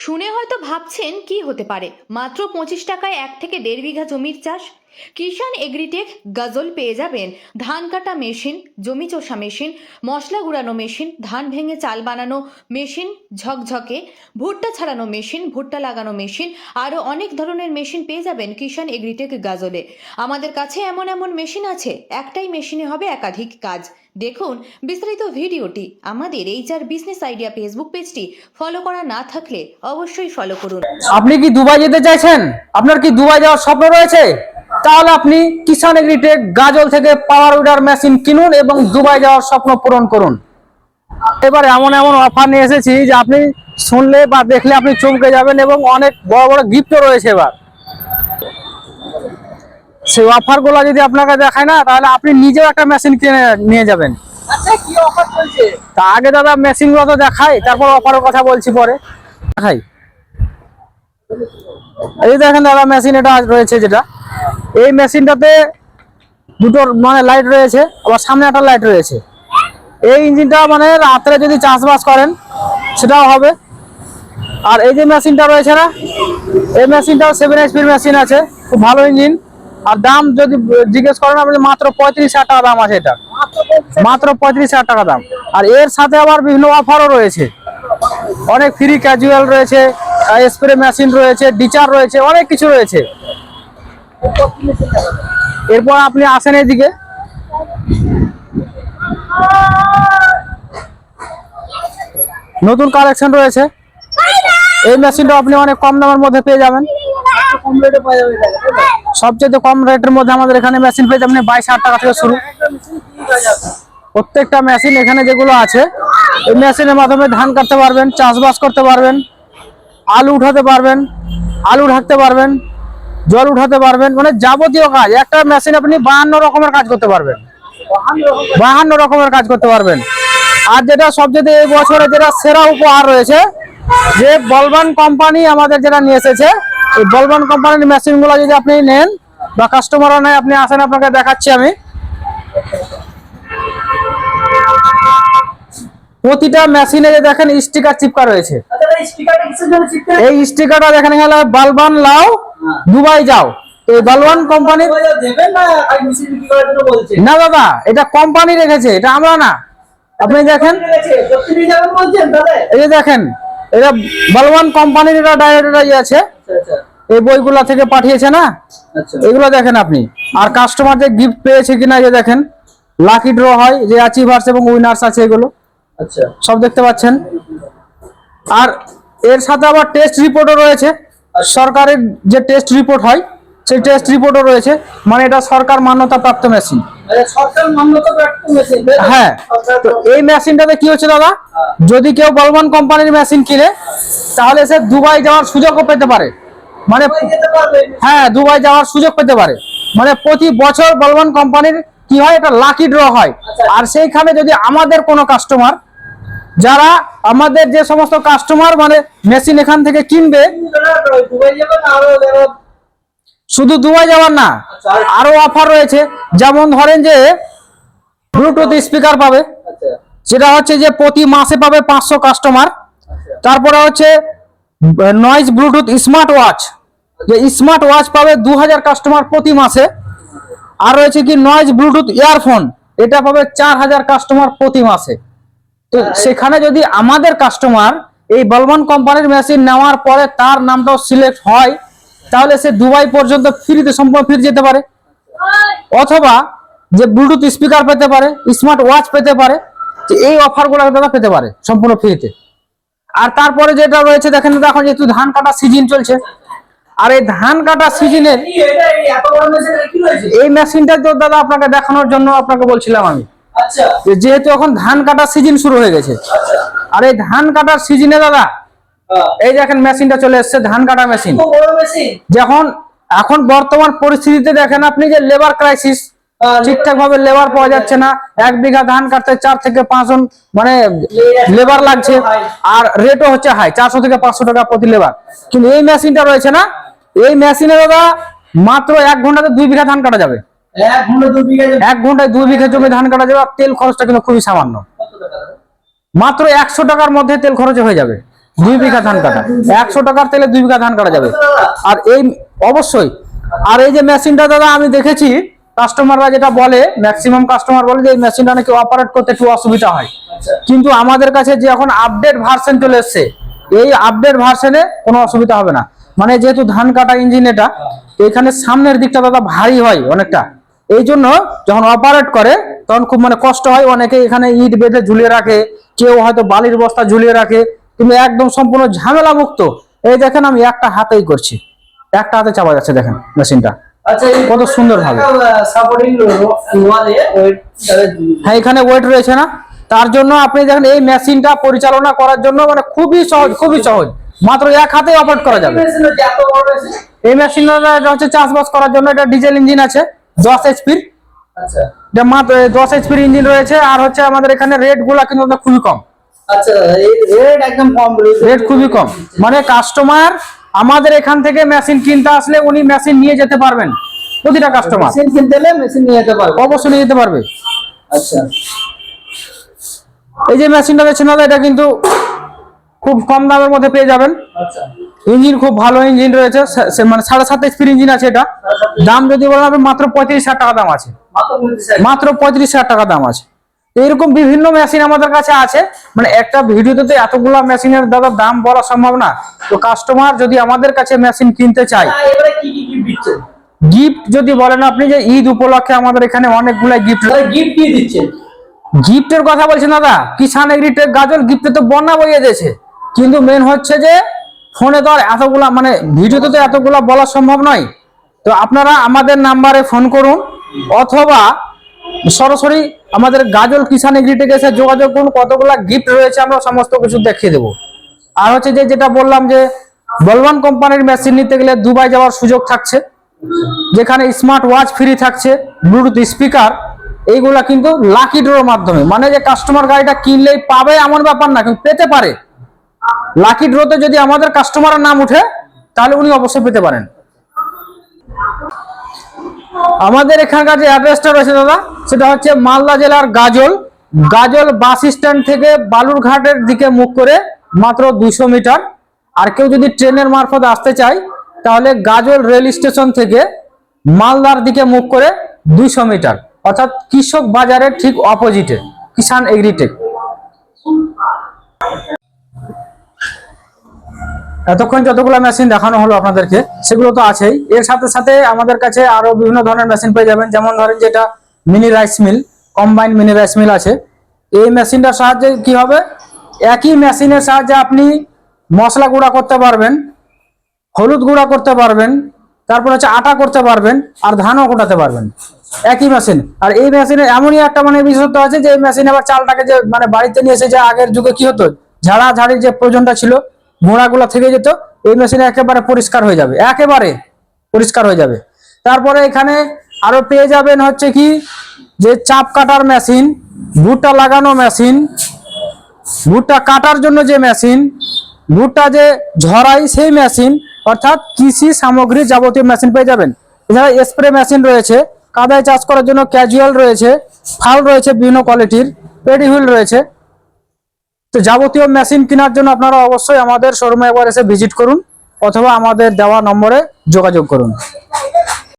শুনে হয়তো ভাবছেন কি হতে পারে। মাত্র পঁচিশ টাকায় এক থেকে দেড় বিঘা জমির চাষ। কিষান এগ্রিটেক গজল পেয়ে যাবেন। ধান কাটা মেশিন, জমি চষা মেশিন, মশলা গুঁড়ানো মেশিন, ধান ভেঙে চাল বানানো মেশিন, ঝকঝকে, ভুট্টা ছাড়ানো মেশিন, ভুট্টা লাগানো মেশিন, আরও অনেক ধরনের মেশিন পেয়ে যাবেন কিষান এগ্রিটেক গাজলে। আমাদের কাছে এমন এমন মেশিন আছে। একটাই মেশিনে হবে একাধিক কাজ। দেখুন বিস্তারিত ভিডিওটি আমাদের এইচআর বিজনেস আইডিয়া ফেসবুক পেজটি ফলো করা না থাকলে অবশ্যই ফলো করুন। আপনি কি দুবাই যেতে চাইছেন? আপনার কি দুবাই যাওয়ার স্বপ্ন রয়েছে? তাহলে আপনি কিষান এগ্রিটেক গাজল থেকে পাওয়ার উইডার মেশিন কিনুন এবং দুবাই যাওয়ার স্বপ্ন পূরণ করুন। এবার এমন এমন অফার নিয়ে এসেছি যে আপনি শুনলে বা দেখলে আপনি চমকে যাবেন এবং অনেক বড় বড় গিফটও রয়েছে এবার। সেই অফারগুলো যদি আপনাকে দেখায় না তাহলে আপনি নিজেও একটা মেশিন কিনে নিয়ে যাবেন। আচ্ছা কি অফার চলছে? তা আগে দাদা মেশিনগুলো তো দেখাই তারপর অফারের কথা বলছি পরে। দেখাই। এই দেখেন দাদা মেশিন এটা রয়েছে যেটা। এই মেশিনটাতে দুটো মানে লাইট রয়েছে আবার সামনে একটা লাইট রয়েছে। এই ইঞ্জিনটা মানে রাত্রে যদি চাষবাস করেন সেটাও হবে। আর এই যে মেশিনটা রয়েছে না এই মেশিনটাও সেভেন এইচপির মেশিন আছে খুব ভালো ইঞ্জিন আর দাম যদি জিজ্ঞেস করেন আপনি, মাত্র পঁয়ত্রিশ হাজার টাকা দাম আছে এটা। মাত্র পঁয়ত্রিশ হাজার টাকা দাম। আর এর সাথে আবার বিভিন্ন অফারও রয়েছে। অনেক ফ্রি ক্যাজুয়াল রয়েছে স্প্রে মেশিন রয়েছে ডিচার রয়েছে, অনেক কিছু রয়েছে। এরপর আপনি আসেন এদিকে। নতুন কালেকশন রয়েছে। এই মেশিনটা আপনি অনেক কম দামের মধ্যে পেয়ে যাবেন। সবচেয়ে কম রেটের মধ্যে আমাদের এখানে মেশিন পেয়ে যাবেন বাইশ হাজার টাকা থেকে শুরু। প্রত্যেকটা মেশিন এখানে যেগুলো আছে, এই মেশিনের মাধ্যমে ধান কাটতে পারবেন, চাষবাস করতে পারবেন, আলু উঠাতে পারবেন, আলু ঢাকতে পারবেন, জল উঠাতে পারবেন মানে যাবতীয় কাজ। একটা মেশিন আপনি বাহান্ন রকমের কাজ করতে পারবেন। বাহান্ন রকমের কাজ করতে পারবেন। আর যেটা সবচেয়ে এই বছরে যেটা সেরা উপহার রয়েছে, যে বলবান কোম্পানি আমাদের যেটা নিয়ে এসেছে, এই বলবান কোম্পানির মেশিনগুলো যদি আপনি নেন বা কাস্টমারও নেয় আপনি আসেন আপনাকে দেখাচ্ছি আমি। প্রতিটা মেশিনে যে দেখেন স্টিকার চিপকা রয়েছে। আচ্ছা এই স্টিকারটা দেখেন গেলে বালবান লাও দুবাই যাও। এই বালবান কোম্পানি না দাদা এটা কোম্পানি রেখেছে এটা আমরা না। আপনি দেখেন। এই যে দেখেন এটা বলবান কোম্পানির এটা ডাইরেক্ট ইয়ে আছে। আচ্ছা আচ্ছা। এই বইগুলা থেকে পাঠিয়েছে না? আচ্ছা। এগুলো দেখেন আপনি। আর কাস্টমার যে গিফট পেয়েছে কিনা যে দেখেন। লাকি ড্র হয় যে অ্যাচিভার্স এবং উইনার্স আছে এগুলো। আচ্ছা। সব দেখতে পাচ্ছেন। আর এর সাথে আবার টেস্ট রিপোর্টও রয়েছে। সরকারের যে টেস্ট রিপোর্ট হয় সেই টেস্ট রিপোর্টও রয়েছে। মানে এটা সরকার মান্যতা প্রাপ্ত মেশিন আচ্ছা হ্যাঁ। তো এই মেশিনটাতে কি হচ্ছে দাদা? যদি কেউ বলবান কোম্পানির মেশিন কিনে তাহলে সে দুবাই যাওয়ার সুযোগও পেতে পারে। মানে হ্যাঁ দুবাই যাওয়ার সুযোগ পেতে পারে। মানে প্রতি বছর বলবান কোম্পানির কি হয় এটা লাকি ড্র হয়। আর সেইখানে যদি আমাদের কোনো কাস্টমার যারা আমাদের যে সমস্ত কাস্টমার মানে মেশিন এখান থেকে কিনবে শুধু দুবাই যাওয়ার না আরও অফার রয়েছে। যেমন ধরেন যে ব্লুটুথ স্পিকার পাবে। সেটা হচ্ছে যে প্রতি মাসে পাবে পাঁচশো কাস্টমার তারপরে হচ্ছে নয়েজ ব্লুটুথ স্মার্ট ওয়াচ যে স্মার্ট ওয়াচ পাবে দু হাজার কাস্টমার প্রতি মাসে। আর রয়েছে কি নয়েজ ব্লুটুথ ইয়ারফোন এটা পাবে চার হাজার কাস্টমার প্রতি মাসে। তো সেখানে যদি আমাদের কাস্টমার এই বলবান কোম্পানির মেশিন নেওয়ার পরে তার নামটাও সিলেক্ট হয়, তাহলে সে দুবাই পর্যন্ত ফ্রিতে সম্পূর্ণ ফিরে যেতে পারে। অথবা যে ব্লুটুথ স্পিকার পেতে পারে স্মার্ট ওয়াচ পেতে পারে এই অফারগুলো দাদা পেতে পারে সম্পূর্ণ ফ্রিতে। আর তারপরে যেটা রয়েছে দেখেন এখন যেহেতু ধান কাটা সিজন চলছে আর এই ধান কাটা সিজনের এই মেশিনটা তো দাদা আপনাকে দেখানোর জন্য আপনাকে বলছিলাম আমি। আচ্ছা। যেহেতু এখন ধান কাটার সিজন শুরু হয়ে গেছে। আচ্ছা। আর এই ধান কাটার সিজনে দাদা হ্যাঁ। এই দেখেন মেশিনটা চলে এসেছে ধান কাটা মেশিন যখন এখন বর্তমান পরিস্থিতিতে দেখেন আপনি যে লেবার ক্রাইসিস ঠিকঠাক ভাবে লেবার পাওয়া যাচ্ছে না। এক বিঘা ধান কাটতে চার থেকে পাঁচজন মানে লেবার লাগছে। আর রেটও হচ্ছে হাই চারশো থেকে পাঁচশো টাকা প্রতি লেবার কিন্তু এই মেশিনটা রয়েছে না। এই মেশিনে দাদা মাত্র এক ঘন্টাতে দুই বিঘা ধান কাটা যাবে। এক ঘন্টায় দুই বিঘা জমি ধান কাটা যাবে আর তেল খরচটা কিন্তু খুবই সামান্য। মাত্র একশো টাকার মধ্যে তেল খরচ হয়ে যাবে দুই বিঘা ধান কাটা। একশো টাকার তেলে দুই বিঘা ধান কাটা যাবে। আর এই অবশ্যই। আর এই যে মেশিনটা দাদা আমি দেখেছি কাস্টমাররা যেটা বলে ম্যাক্সিমাম কাস্টমার বলে যে এই মেশিনটা নাকি অপারেট করতে একটু অসুবিধা হয়। আচ্ছা। কিন্তু আমাদের কাছে যে এখন আপডেট ভার্সন চলে এসছে এই আপডেট ভার্সনে কোনো অসুবিধা হবে না। মানে যেহেতু ধান কাটা ইঞ্জিন এটা এখানে সামনের দিকটা দাদা ভারী হয় অনেকটা। এই জন্য যখন অপারেট করে তখন খুব মানে কষ্ট হয়। অনেকে এখানে ইট বেঁধে ঝুলিয়ে রাখে কেউ হয়তো বালির বস্তা ঝুলিয়ে রাখে কিন্তু একদম সম্পূর্ণ ঝামেলা মুক্ত এই দেখেন আমি একটা হাতেই করছি। একটা হাতে চাপা যাচ্ছে দেখেন মেশিনটা কত সুন্দর ভাবে। হ্যাঁ এখানে ওয়েট রয়েছে না। তার জন্য আপনি দেখেন এই মেশিনটা পরিচালনা করার জন্য মানে খুবই সহজ খুবই সহজ। মাত্র এক হাতে অপারেট করা যাবে। মেশিন এই মেশিনটা হচ্ছে চাষবাস করার জন্য এটা ডিজেল ইঞ্জিন আছে দশ এইচপির আচ্ছা। এটা মাত্র দশ এইচপির ইঞ্জিন রয়েছে আর হচ্ছে আমাদের এখানে রেটগুলা কিন্তু খুবই কম। আচ্ছা রেট একদম কম রেট খুবই কম। মানে কাস্টমার আমাদের এখান থেকে মেশিন কিনতে আসলে উনি মেশিন নিয়ে যেতে পারবেন। প্রতিটা কাস্টমার মেশিন কিনতে হলে মেশিন নিয়ে যেতে পারবে। অবশ্যই নিয়ে যেতে পারবে। আচ্ছা। এই যে মেশিনটা দেখছেন দাদা এটা কিন্তু খুব কম দামের মধ্যে পেয়ে যাবেন। আচ্ছা। ইঞ্জিন খুব ভালো ইঞ্জিন রয়েছে। মানে সাড়ে সাত এইচপির ইঞ্জিন আছে এটা। দাম যদি বলেন আপনি মাত্র পঁয়ত্রিশ হাজার টাকা দাম আছে। মাত্র পঁয়ত্রিশ হাজার। টাকা দাম আছে। এরকম বিভিন্ন মেশিন আমাদের কাছে আছে। মানে একটা ভিডিওতে তো এতগুলা মেশিনের দাদা দাম বলা সম্ভব না। তো কাস্টমার যদি আমাদের কাছে মেশিন কিনতে চায় গিফট যদি বলেন আপনি যে ঈদ উপলক্ষে আমাদের এখানে অনেকগুলা গিফট গিফট কি দিচ্ছেন। গিফটের কথা বলছেন দাদা কিষান এগ্রিটেক গাজল গিফটে তো বন্যা বইয়ে দিয়েছে। কিন্তু মেন হচ্ছে যে ফোনে তো আর এতগুলা মানে ভিডিওতে তো এতগুলা বলা সম্ভব নয়। তো আপনারা আমাদের নাম্বারে ফোন করুন অথবা সরাসরি আমাদের গাজল কিষান এগ্রিটেক এসে যোগাযোগ করুন, কতগুলা গিফট রয়েছে আমরা সমস্ত কিছু দেখিয়ে দেবো। আর হচ্ছে যে যেটা বললাম যে বলবান কোম্পানির মেশিন নিতে গেলে দুবাই যাওয়ার সুযোগ থাকছে, যেখানে স্মার্ট ওয়াচ ফ্রি থাকছে ব্লুটুথ স্পিকার এইগুলা কিন্তু লাকি ড্রোর মাধ্যমে। মানে যে কাস্টমার গাড়িটা কিনলেই পাবে এমন ব্যাপার না, কিন্তু পেতে পারে। লাকি ড্রোতে যদি আমাদের কাস্টমারের নাম উঠে, তাহলে উনি অবশ্যই পেতে পারেন। আমাদের এখানকার যে অ্যাড্রেসটা রয়েছে দাদা, সেটা হচ্ছে মালদা জেলার গাজল। গাজল বাস স্ট্যান্ড থেকে বালুরঘাটের দিকে মুখ করে মাত্র দুশো মিটার। আর কেউ যদি ট্রেনের মারফত আসতে চায়, তাহলে গাজল রেল স্টেশন থেকে মালদার দিকে মুখ করে দুইশো মিটার। অর্থাৎ কৃষক বাজারের ঠিক অপোজিটে কিষান এগ্রিটেক এতক্ষণ যতগুলো মেশিন দেখানো হলো আপনাদেরকে, সেগুলো তো আছেই। এর সাথে সাথে আমাদের কাছে আরও বিভিন্ন ধরনের মেশিন পেয়ে যাবেন। যেমন ধরেন যেটা mini rice mill combined mini rice mill আছে। এই মেশিনটার সাহায্যে কি হবে? একই মেশিনের সাহায্যে আপনি মশলা গুঁড়া করতে পারবেন, হলুদ গুঁড়া করতে পারবেন, তারপর হচ্ছে আটা করতে পারবেন, আর ধানও কোটাতে পারবেন। একই মেশিন আর এই মেশিনে এমনই একটা মানে বিশেষত্ব আছে যে এই মেশিন আবার চালটাকে যে মানে বাড়িতে নিয়ে এসে যে আগের যুগে কি হতো? ঝাড়া ঝাড়ির যে প্রয়োজনটা ছিল গুঁড়াগুলো থেকে যেত, এই মেশিনে একেবারে পরিষ্কার হয়ে যাবে, একেবারে পরিষ্কার হয়ে যাবে। তারপরে এখানে আরও পেয়ে যাবেন হচ্ছে কি, যে চাপ কাটার মেশিন ভুট্টা লাগানো মেশিন ভুট্টা কাটার জন্য যে মেশিন ভুট্টা যে ঝরাই সেই মেশিন অর্থাৎ কৃষি সামগ্রী যাবতীয় মেশিন পেয়ে যাবেন। এছাড়া স্প্রে মেশিন রয়েছে, কাদায় চাষ করার জন্য ক্যাজুয়াল রয়েছে, ফাল রয়েছে বিভিন্ন কোয়ালিটির পেডি হুইল রয়েছে। তো যাবতীয় মেশিন কেনার জন্য আপনারা অবশ্যই আমাদের শোরুমে একবার এসে ভিজিট করুন অথবা আমাদের দেওয়া নম্বরে যোগাযোগ করুন।